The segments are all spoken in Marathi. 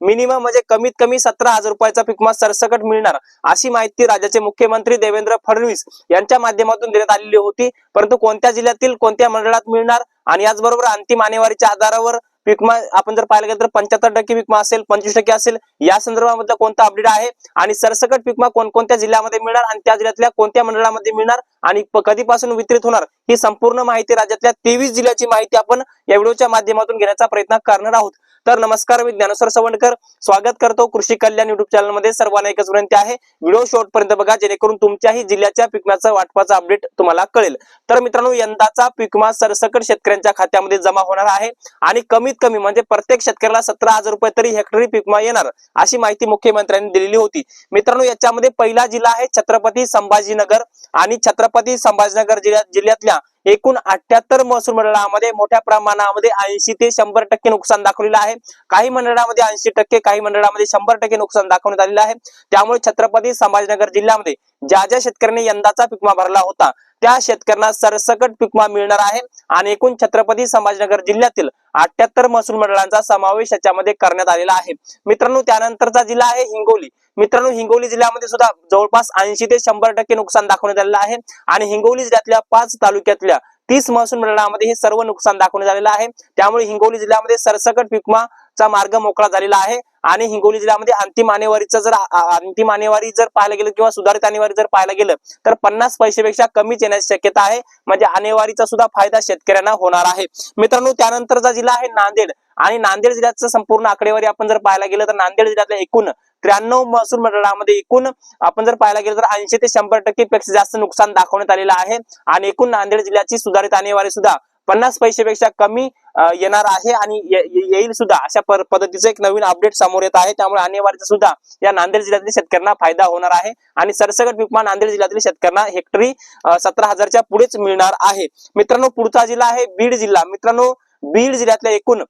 मिनिमम म्हणजे कमीत कमी सतरा हजार रुपयाचा पिकमा सरसकट मिळणार अशी माहिती राज्याचे मुख्यमंत्री देवेंद्र फडणवीस यांच्या माध्यमातून देण्यात आलेली होती. परंतु कोणत्या जिल्ह्यातील कोणत्या मंडळात मिळणार आणि याचबरोबर अंतिम आणेवारीच्या आधारावर पिकमा आपण जर पाहायला गेलं तर पंच्याहत्तर टक्के पिकमा असेल पंचवीस टक्के असेल या संदर्भामधलं कोणतं अपडेट आहे? आणि सरसकट पिकमा कोणकोणत्या जिल्ह्यामध्ये मिळणार आणि त्या जिल्ह्यातल्या कोणत्या मंडळामध्ये मिळणार आणि कधीपासून वितरित होणार ही संपूर्ण माहिती राज्यातल्या तेवीस जिल्ह्याची माहिती आपण या व्हिडिओच्या माध्यमातून घेण्याचा प्रयत्न करणार आहोत. तर नमस्कार मी ज्ञानेश्वर सवंडकर. स्वागत करतो कृषी कल्याण युट्यूब चॅनलमध्ये. सर्वांना एकच विनंती आहे व्हिडिओ शॉर्ट पर्यंत बघा जेणेकरून तुमच्याही जिल्ह्याच्या पिकम्याचा वाटपाचा अपडेट तुम्हाला कळेल. तर मित्रांनो यंदाचा पिकमा सरसकट शेतकऱ्यांच्या खात्यामध्ये जमा होणार आहे आणि कमीत कमी म्हणजे प्रत्येक शेतकऱ्याला सतरा हजार रुपये तरी हेक्टरी पिकमा येणार अशी माहिती मुख्यमंत्र्यांनी दिलेली होती. मित्रांनो याच्यामध्ये पहिला जिल्हा आहे छत्रपती संभाजीनगर आणि छत्रपती संभाजीनगर जिल्ह्यात जिल्ह्यातल्या एकूण अठ्याहत्तर महसूल मंडळामध्ये मोठ्या प्रमाणामध्ये ऐंशी ते शंभर टक्के नुकसान दाखवलेलं आहे. काही मंडळामध्ये ऐंशी टक्के काही मंडळामध्ये शंभर टक्के नुकसान दाखवण्यात आलेलं आहे. त्यामुळे छत्रपती संभाजीनगर जिल्ह्यामध्ये ज्या ज्या शेतकऱ्यांनी यंदाचा पिकमा भरला होता त्या शेतकऱ्यांना सरसकट पिकमा मिळणार आहे आणि एकूण छत्रपती संभाजीनगर जिल्ह्यातील अठ्याहत्तर महसूल मंडळांचा समावेश याच्यामध्ये करण्यात आलेला आहे. मित्रांनो त्यानंतरचा जिल्हा आहे हिंगोली. मित्रांनो हिंगोली जिल्ह्यामध्ये सुद्धा जवळपास ऐंशी ते शंभर टक्के नुकसान दाखवण्यात आलेलं आहे. आणि हिंगोली जिल्ह्यातल्या पाच तालुक्यातल्या तीस महसूल मंडळामध्ये हे सर्व नुकसान दाखवण्यात आलेलं आहे. त्यामुळे हिंगोली जिल्ह्यामध्ये सरसकट पिकमाचा मार्ग मोकळा झालेला आहे. आणि हिंगोली जिल्ह्यामध्ये अंतिम आणेवारीचं जर अंतिम आणेवारी जर पाहायला गेलं किंवा सुधारित आणेवारी जर पाहायला गेलं तर पन्नास पैशापेक्षा कमीच येण्याची शक्यता आहे. म्हणजे आणेवारीचा सुद्धा फायदा शेतकऱ्यांना होणार आहे. मित्रांनो त्यानंतरचा जिल्हा आहे नांदेड. आणि नांदेड जिल्ह्याचं संपूर्ण आकडेवारी आपण जर पाहायला गेलं तर नांदेड जिल्ह्यातल्या एकूण त्र्याण्णव महसूल मंडळामध्ये एकूण आपण जर पाहायला गेलं तर ऐंशी ते शंभर टक्के पेक्षा जास्त नुकसान दाखवण्यात आलेलं आहे. आणि एकूण नांदेड जिल्ह्याची सुधारित आणेवारी सुद्धा पन्नास पैशापेक्षा कमी येणार आहे. आणि येईल सुद्धा अशा पद्धतीचं एक नवीन अपडेट समोर येत आहे. त्यामुळे आणेवारीचा सुद्धा या नांदेड जिल्ह्यातील शेतकऱ्यांना फायदा होणार आहे. आणि सरसगट पिकमा नांदेड जिल्ह्यातील शेतकऱ्यांना हेक्टरी सतरा हजारच्या पुढेच मिळणार आहे. मित्रांनो पुढचा जिल्हा आहे बीड जिल्हा. मित्रांनो बीड जिल्ह्यातल्या एकूण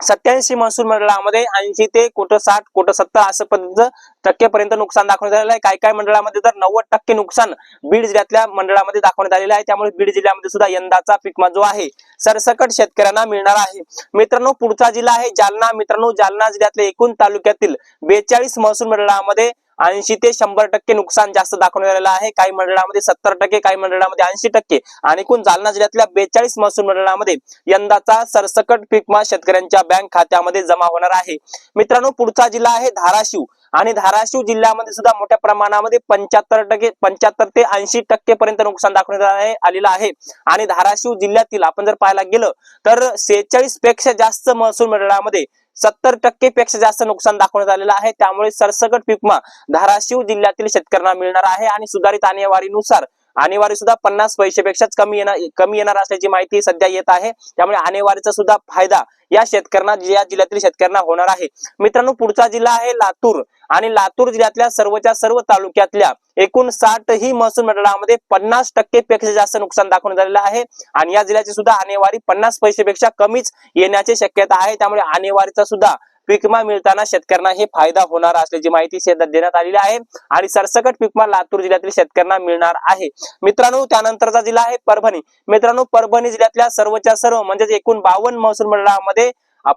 सत्याऐंशी महसूल मंडळामध्ये ऐंशी ते कोट साठ कोट सत्तर असं पद्धतीचं टक्केपर्यंत नुकसान दाखवण्यात आलेलं आहे. काही काही मंडळामध्ये तर नव्वद टक्के नुकसान बीड जिल्ह्यातल्या मंडळामध्ये दाखवण्यात आलेलं आहे. त्यामुळे बीड जिल्ह्यामध्ये सुद्धा यंदाचा पिकमा जो आहे सरसकट शेतकऱ्यांना मिळणार आहे. मित्रांनो पुढचा जिल्हा आहे जालना. मित्रांनो जालना जिल्ह्यातल्या एकूण तालुक्यातील बेचाळीस महसूल मंडळामध्ये ऐंशी ते शंभर टक्के नुकसान जास्त दाखवण्यात आलेलं आहे. काही मंडळामध्ये सत्तर टक्के काही मंडळामध्ये ऐंशी टक्के. आणि एकूण जालना जिल्ह्यातल्या बेचाळीस महसूल मंडळामध्ये यंदाचा सरसकट पिकमा शेतकऱ्यांच्या बँक खात्यामध्ये जमा होणार आहे. मित्रांनो पुढचा जिल्हा आहे धाराशिव. आणि धाराशिव जिल्ह्यामध्ये सुद्धा मोठ्या प्रमाणामध्ये पंच्याहत्तर टक्के पंच्याहत्तर ते ऐंशी टक्के पर्यंत नुकसान दाखवण्यात आलेलं आहे. आणि धाराशिव जिल्ह्यातील आपण जर पाहायला गेलं तर सेहेचाळीसपेक्षा जास्त महसूल मंडळामध्ये सत्तर टक्के पेक्षा जास्त नुकसान दाखवण्यात आलेलं आहे. त्यामुळे सरसकट पिकमा धाराशिव जिल्ह्यातील शेतकऱ्यांना मिळणार आहे आणि सुधारित आणेवारीनुसार आणेवारी सुद्धा पन्नास पैसेपेक्षाच कमी येणार कमी येणार असल्याची माहिती सध्या येत आहे. त्यामुळे आणेवारीचा सुद्धा फायदा या शेतकऱ्यांना या जिल्ह्यातील शेतकऱ्यांना होणार आहे. मित्रांनो पुढचा जिल्हा आहे लातूर. आणि लातूर जिल्ह्यातल्या सर्वच्या सर्व तालुक्यातल्या एकूण साठ ही महसूल मंडळामध्ये पन्नास टक्के पेक्षा जास्त नुकसान दाखवण्यात आलेलं आहे. आणि या जिल्ह्याची सुद्धा आणेवारी पन्नास पैसेपेक्षा कमीच येण्याची शक्यता आहे. त्यामुळे आणेवारीचा सुद्धा पिकमा मिळताना शेतकऱ्यांना हे फायदा होणार असल्याची माहिती देण्यात आलेली आहे आणि सरसकट पिकमा लातूर जिल्ह्यातील शेतकऱ्यांना मिळणार आहे. मित्रांनो त्यानंतरचा जिल्हा आहे परभणी. मित्रांनो परभणी जिल्ह्यातल्या सर्वच्या सर्व म्हणजेच एकूण बावन्न महसूल मंडळामध्ये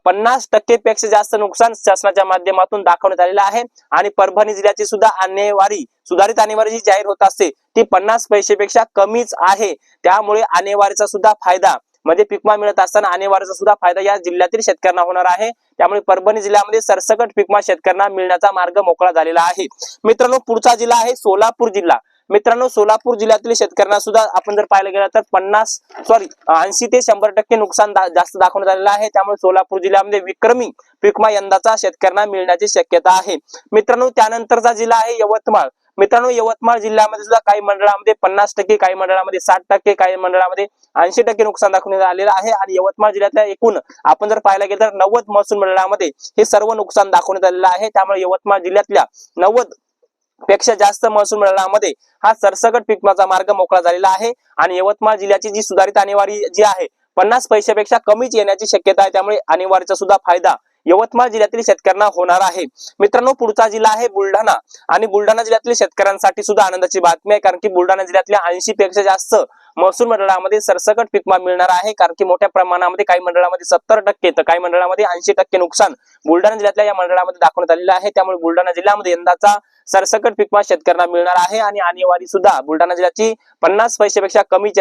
पन्नास टक्के पेक्षा जास्त नुकसान शासनाच्या माध्यमातून दाखवण्यात आलेलं आहे. आणि परभणी जिल्ह्याची सुद्धा आणेवारी सुधारित आणेवारी जी जाहीर होत असते ती पन्नास पैशापेक्षा कमीच आहे. त्यामुळे आणेवारीचा सुद्धा फायदा म्हणजे पिकमा मिळत असताना आणेवारीचा सुद्धा फायदा या जिल्ह्यातील शेतकऱ्यांना होणार आहे. त्यामुळे परभणी जिल्ह्यामध्ये सरसकट पिकमा शेतकऱ्यांना मिळण्याचा मार्ग मोकळा झालेला आहे. मित्रांनो पुढचा जिल्हा आहे सोलापूर जिल्हा. मित्रांनो सोलापूर जिल्ह्यातील शेतकऱ्यांना सुद्धा आपण जर पाहायला गेलं तर पन्नास सॉरी ऐंशी ते शंभर टक्के नुकसान दा- जास्त दाखवण्यात आलेलं आहे. त्यामुळे सोलापूर जिल्ह्यामध्ये विक्रमी पिकमा यंदाचा शेतकऱ्यांना मिळण्याची शक्यता आहे. मित्रांनो त्यानंतरचा जिल्हा आहे यवतमाळ. मित्रांनो यवतमाळ जिल्ह्यामध्ये सुद्धा काही मंडळामध्ये पन्नास टक्के काही मंडळामध्ये साठ टक्के काही मंडळामध्ये ऐंशी टक्के नुकसान दाखवण्यात आलेलं आहे. आणि यवतमाळ जिल्ह्यातल्या एकूण आपण जर पाहायला गेलं तर नव्वद महसूल मंडळामध्ये हे सर्व नुकसान दाखवण्यात आलेलं आहे. त्यामुळे यवतमाळ जिल्ह्यातल्या नव्वदपेक्षा जास्त महसूल मिळवण्यामध्ये हा सरसकट पिकमाचा मार्ग मोकळा झालेला आहे. आणि यवतमाळ जिल्ह्याची जी सुधारित आणेवारी जी आहे पन्नास पैशापेक्षा कमीच येण्याची शक्यता आहे. त्यामुळे आणेवारीचा सुद्धा फायदा यवतमाळ जिल्ह्यातील शेतकऱ्यांना होणार आहे. मित्रांनो पुढचा जिल्हा आहे बुलढाणा. आणि बुलढाणा जिल्ह्यातील शेतकऱ्यांसाठी सुद्धा आनंदाची बातमी आहे कारण की बुलढाणा जिल्ह्यातल्या ऐंशी पेक्षा जास्त महसूल मंडळामध्ये सरसकट पिकमा मिळणार आहे. कारण की मोठ्या प्रमाणामध्ये काही मंडळामध्ये सत्तर टक्के तर काही मंडळामध्ये ऐंशी टक्के नुकसान बुलढाणा जिल्ह्यातल्या या मंडळामध्ये दाखवण्यात आलेलं आहे. त्यामुळे बुलढाणा जिल्ह्यामध्ये यंदाचा सरसकट पिकमा शेतकऱ्यांना मिळणार आहे. आणि आणेवारी सुद्धा बुलढाणा जिल्ह्याची पन्नास पैशापेक्षा कमी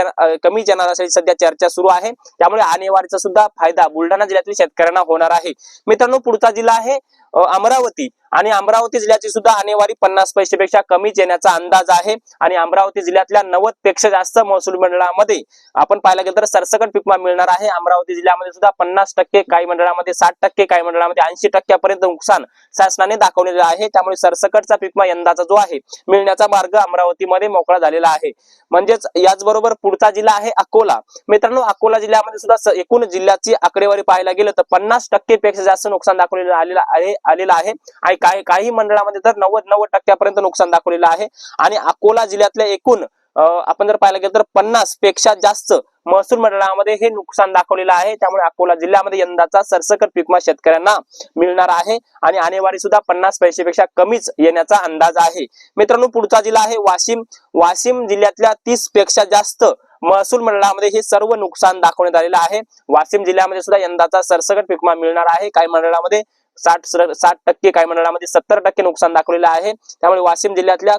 कमी जाणार असल्याची सध्या चर्चा सुरू आहे. त्यामुळे आणेवारीचा सुद्धा फायदा बुलढाणा जिल्ह्यातील शेतकऱ्यांना होणार आहे. मित्रांनो पुढचा जिल्हा आहे अमरावती. आणि अमरावती जिल्ह्याची सुद्धा आणेवारी पन्नास पैशापेक्षा कमीच येण्याचा अंदाज आहे. आणि अमरावती जिल्ह्यातल्या नव्वदपेक्षा जास्त महसूल मंडळामध्ये आपण पाहायला गेलं तर सरसकट पिकमा मिळणार आहे. अमरावती जिल्ह्यामध्ये सुद्धा पन्नास टक्के काही मंडळामध्ये साठ टक्के काही मंडळामध्ये ऐंशी टक्क्यापर्यंत नुकसान शासनाने दाखवलेलं आहे. त्यामुळे सरसकटचा पिकमा यंदाचा जो आहे मिळण्याचा मार्ग अमरावतीमध्ये मोकळा झालेला आहे. म्हणजेच याचबरोबर पुढचा जिल्हा आहे अकोला. मित्रांनो अकोला जिल्ह्यामध्ये सुद्धा एकूण जिल्ह्याची आकडेवारी पाहायला गेलं तर पन्नास टक्के पेक्षा जास्त नुकसान दाखवलेलं आलेलं आहे. आलेला आहे. आणि काही काही मंडळामध्ये तर नव्वद नव्वद टक्क्यापर्यंत नुकसान दाखवलेलं आहे. आणि अकोला जिल्ह्यातल्या एकूण आपण जर पाहायला गेलं तर पन्नासपेक्षा जास्त महसूल मंडळामध्ये हे नुकसान दाखवलेलं आहे. त्यामुळे अकोला जिल्ह्यामध्ये यंदाचा सरसकट पीक शेतकऱ्यांना मिळणार आहे. आणि आणेवारी सुद्धा पन्नास पैशापेक्षा कमीच येण्याचा अंदाज आहे. मित्रांनो पुढचा जिल्हा आहे वाशिम. वाशिम जिल्ह्यातल्या तीसपेक्षा जास्त महसूल मंडळामध्ये हे सर्व नुकसान दाखवण्यात आलेलं आहे. वाशिम जिल्ह्यामध्ये सुद्धा यंदाचा सरसकट पिकमा मिळणार आहे. काही मंडळामध्ये साठ साठ टक्के काही मंडळामध्ये सत्तर टक्के नुकसान दाखवलेलं आहे. त्यामुळे वाशिम जिल्ह्यातल्या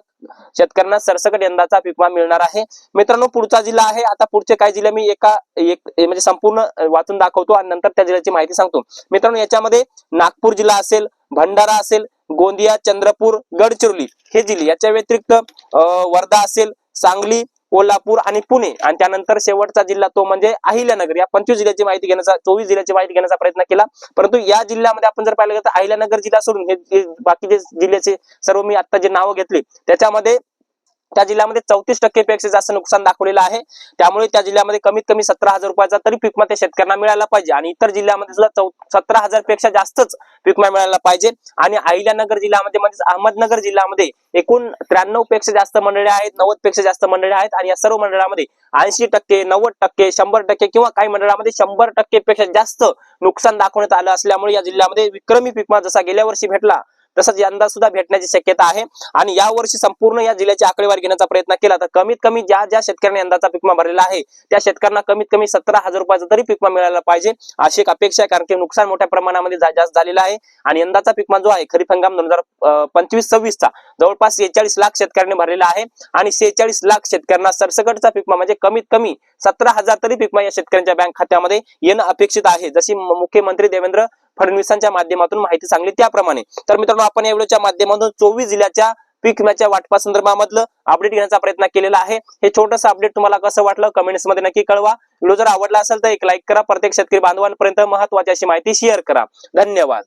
शेतकऱ्यांना सरसकट यंदाचा पिकमा मिळणार आहे. मित्रांनो पुढचा जिल्हा आहे. आता पुढचे काही जिल्हे मी एका एक म्हणजे संपूर्ण वाचून दाखवतो आणि नंतर त्या जिल्ह्याची माहिती सांगतो. मित्रांनो याच्यामध्ये नागपूर जिल्हा असेल भंडारा असेल गोंदिया चंद्रपूर गडचिरोली हे जिल्हे. याच्या व्यतिरिक्त वर्धा असेल सांगली कोल्हापूर आणि पुणे. आणि त्यानंतर शेवटचा जिल्हा तो म्हणजे अहिल्यानगर. या पंचवीस जिल्ह्याची माहिती घेण्याचा चोवीस जिल्ह्याची माहिती घेण्याचा प्रयत्न केला. परंतु या जिल्ह्यामध्ये आपण जर पाहिलं गेलं तर अहिल्यानगर जिल्हा सोडून हे बाकीचे जिल्ह्याचे सर्व मी आता जे नावं घेतली त्याच्यामध्ये त्या जिल्ह्यामध्ये चौतीस टक्के पेक्षा जास्त नुकसान दाखवलेलं आहे. त्यामुळे त्या जिल्ह्यामध्ये कमीत कमी सतरा हजार रुपयाचा तरी पीक त्या शेतकऱ्यांना मिळाला पाहिजे. आणि इतर जिल्ह्यामध्ये सुद्धा सतरा हजारपेक्षा जास्तच पीक मिळायला मिळाला पाहिजे. आणि अहिल्यानगर जिल्ह्यामध्ये म्हणजेच अहमदनगर जिल्ह्यामध्ये एकूण त्र्याण्णवपेक्षा जास्त मंडळे आहेत नव्वदपेक्षा जास्त मंडळे आहेत. आणि या सर्व मंडळामध्ये ऐंशी टक्के नव्वद टक्के शंभर टक्के किंवा काही मंडळामध्ये शंभर टक्के पेक्षा जास्त नुकसान दाखवण्यात आलं असल्यामुळे या जिल्ह्यामध्ये विक्रमी पीकमा जसा गेल्या वर्षी भेटला तसंच यंदा सुद्धा भेटण्याची शक्यता आहे. आणि या वर्षी संपूर्ण या जिल्ह्याची आकडेवारी घेण्याचा प्रयत्न केला तर कमीत कमी ज्या ज्या शेतकऱ्यांनी यंदाचा पीक भरलेला आहे त्या शेतकऱ्यांना कमीत कमी सतरा हजार रुपयाचा तरी पिकमा मिळायला पाहिजे. अशी एक अपेक्षा आहे कारण की नुकसान मोठ्या प्रमाणामध्ये जास्त झालेलं आहे. आणि यंदाचा पिकमा जो आहे खरीप हंगाम दोन हजार पंचवीस सव्वीसचा जवळपास सेहेचाळीस लाख शेतकऱ्यांनी भरलेला आहे. आणि सेहेचाळीस लाख शेतकऱ्यांना सरसकटचा पिकमा म्हणजे कमीत कमी सतरा हजार तरी पिकमा या शेतकऱ्यांच्या बँक खात्यामध्ये येणं अपेक्षित आहे. जशी मुख्यमंत्री देवेंद्र फडणवीसांच्या माध्यमातून माहिती सांगली त्याप्रमाणे. तर मित्रांनो आपण या व्हिडिओच्या माध्यमातून चोवीस जिल्ह्याच्या पीक विम्याच्या वाटपा संदर्भामधलं अपडेट घेण्याचा प्रयत्न केलेला आहे. हे छोटंसं अपडेट तुम्हाला कसं वाटलं कमेंट्समध्ये नक्की कळवा. व्हिडिओ जर आवडला असेल तर एक लाईक करा. प्रत्येक शेतकरी बांधवांपर्यंत महत्वाची अशी माहिती शेअर करा. धन्यवाद.